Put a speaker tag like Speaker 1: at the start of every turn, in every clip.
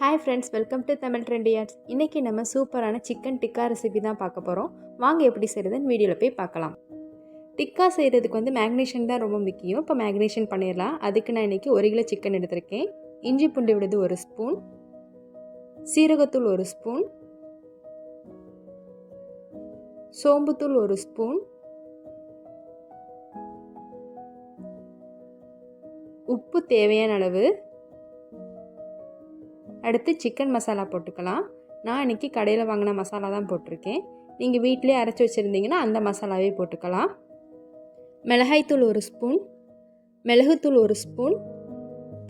Speaker 1: Hi friends welcome to Tamil trendy arts இன்றைக்கி நம்ம சூப்பரான சிக்கன் டிக்கா ரெசிபி தான் பார்க்க போகிறோம் வாங்க எப்படி செய்கிறதுன்னு வீடியோவில் போய் பார்க்கலாம். டிக்கா செய்கிறதுக்கு வந்து மேக்னேஷன் தான் ரொம்ப முக்கியம். இப்போ மேக்னேஷன் பண்ணிடலாம். அதுக்கு நான் இன்றைக்கி ஒரு கிலோ சிக்கன் எடுத்திருக்கேன். இஞ்சி பூண்டு விடுது ஒரு ஸ்பூன். சீரகத்தூள் ஒரு ஸ்பூன். சோம்புத்தூள் ஒரு ஸ்பூன். உப்பு தேவையான அளவு. அடுத்து சிக்கன் மசாலா போட்டுக்கலாம். நான் இன்றைக்கி கடையில் வாங்கின மசாலா தான் போட்டிருக்கேன். நீங்கள் வீட்டிலே அரைச்சி வச்சுருந்தீங்கன்னா அந்த மசாலாவே போட்டுக்கலாம். மிளகாய்த்தூள் ஒரு ஸ்பூன் மிளகுத்தூள் ஒரு ஸ்பூன்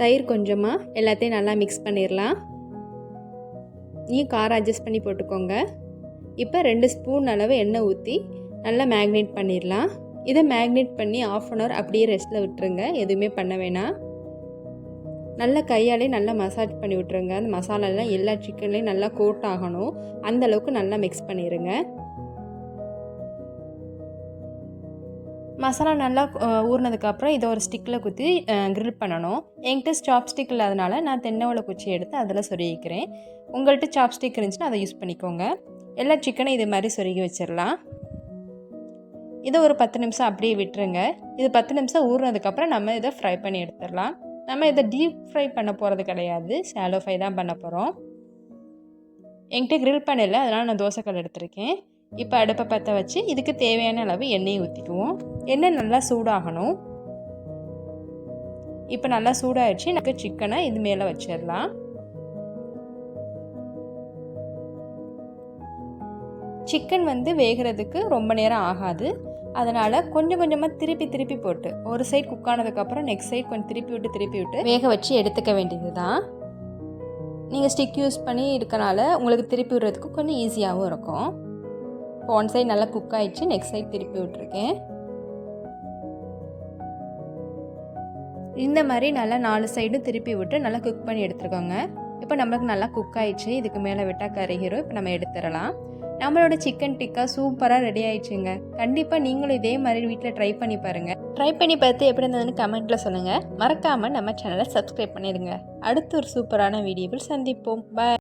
Speaker 1: தயிர் கொஞ்சமாக எல்லாத்தையும் நல்லா மிக்ஸ் பண்ணிடலாம் நீங்கள் காரம் அட்ஜஸ்ட் பண்ணி போட்டுக்கோங்க. இப்போ ரெண்டு ஸ்பூன் அளவு எண்ணெய் ஊற்றி நல்லா மேக்னேட் பண்ணிடலாம் இதை மேக்னேட் பண்ணி ஆஃப் அன் ஹவர் அப்படியே ரெஸ்ட்டில் விட்டுருங்க. எதுவுமே பண்ண வேணாம். நல்லா கையாலே நல்லா மசாஜ் பண்ணி விட்ருங்க அந்த மசாலாலாம் எல்லா சிக்கன்லேயும் நல்லா கோட் ஆகணும். அந்தளவுக்கு நல்லா மிக்ஸ் பண்ணிடுங்க மசாலா நல்லா ஊறினதுக்கப்புறம் இதை ஒரு ஸ்டிக்கில் குத்தி க்ரில் பண்ணணும். என்கிட்ட சாப் ஸ்டிக் இல்லாதனால நான் தென்னவளை குச்சி எடுத்து அதில் சொருகிக்கிறேன். உங்கள்கிட்ட சாப் ஸ்டிக் இருந்துச்சுன்னா அதை யூஸ் பண்ணிக்கோங்க. எல்லா சிக்கனையும் இது மாதிரி சொருகி வச்சிடலாம் இதை ஒரு பத்து நிமிஷம் அப்படியே விட்டுருங்க. இது பத்து நிமிஷம் ஊறினதுக்கப்புறம் நம்ம இதை ஃப்ரை பண்ணி எடுத்துடலாம் நம்ம இதை டீப் ஃப்ரை பண்ண போகிறது கிடையாது. ஷாலோ ஃப்ரை தான் பண்ண போகிறோம் என்கிட்ட க்ரில் பண்ணல அதனால் நான் தோசைக்கல் எடுத்திருக்கேன். இப்போ அடுப்பை பற்ற வச்சு இதுக்கு தேவையான அளவு எண்ணெயை ஊற்றிக்குவோம் எண்ணெய் நல்லா சூடாகணும். இப்போ நல்லா சூடாகிடுச்சு எனக்கு சிக்கனை இது மேலே வச்சிடலாம். சிக்கன் வந்து வேகிறதுக்கு ரொம்ப நேரம் ஆகாது. அதனால் கொஞ்சம் கொஞ்சமாக திருப்பி திருப்பி போட்டு ஒரு சைட் குக் ஆனதுக்கப்புறம் நெக்ஸ்ட் சைட் கொஞ்சம் திருப்பி விட்டு திருப்பி விட்டு வேக வச்சு எடுத்துக்க வேண்டியது தான் நீங்கள் ஸ்டிக் யூஸ் பண்ணி இருக்கனால உங்களுக்கு திருப்பி விடுறதுக்கு கொஞ்சம் ஈஸியாகவும் இருக்கும். இப்போ ஒன் சைட் நல்லா குக் ஆகிடுச்சு நெக்ஸ்ட் சைட் திருப்பி விட்டுருக்கேன். இந்த மாதிரி நல்லா நாலு சைடும் திருப்பி விட்டு நல்லா குக் பண்ணி எடுத்துருக்கோங்க. இப்போ நம்மளுக்கு நல்லா குக் ஆயிடுச்சு. இதுக்கு மேலே விட்டால் கரைகிறோம் இப்போ நம்ம எடுத்துடலாம். நம்மளோட சிக்கன் டிக்கா சூப்பராக ரெடி ஆயிடுச்சுங்க. கண்டிப்பாக நீங்களும் இதே மாதிரி வீட்டில் ட்ரை பண்ணி பாருங்கள் ட்ரை பண்ணி பார்த்து எப்படி இருந்ததுன்னு கமெண்ட்டில் சொல்லுங்கள் மறக்காமல் நம்ம சேனலை சப்ஸ்கிரைப் பண்ணிடுங்க. அடுத்து ஒரு சூப்பரான வீடியோவில் சந்திப்போம். பாய்